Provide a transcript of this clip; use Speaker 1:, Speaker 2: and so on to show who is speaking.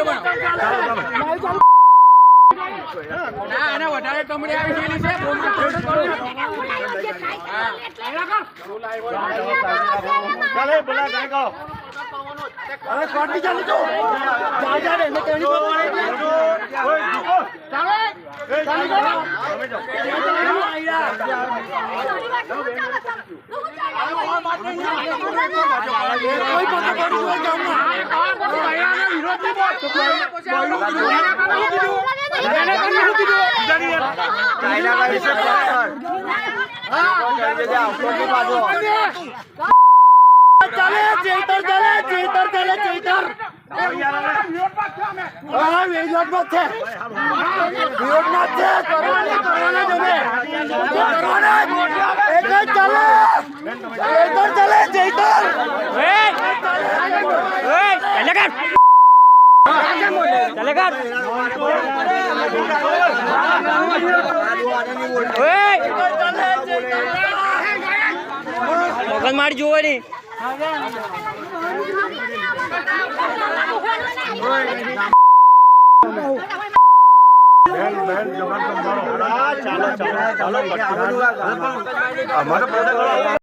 Speaker 1: મને કે તમે
Speaker 2: ચાલે બોલા ગાય ગાઓ
Speaker 3: હવે કોર્ટની ચાલુ જા જા રે એને કહેણી બોલ
Speaker 2: ઓય દીકો
Speaker 3: ચાલે
Speaker 2: એ ચાલે
Speaker 3: ચાલે
Speaker 2: તમે જાઓ
Speaker 3: કોઈ પતો પડી চলে চৈতর
Speaker 2: চলে চৈতর চলে
Speaker 3: চৈতর চলে চৈতর ચેતર
Speaker 4: મગજ મારી જોવો ની
Speaker 2: અમારો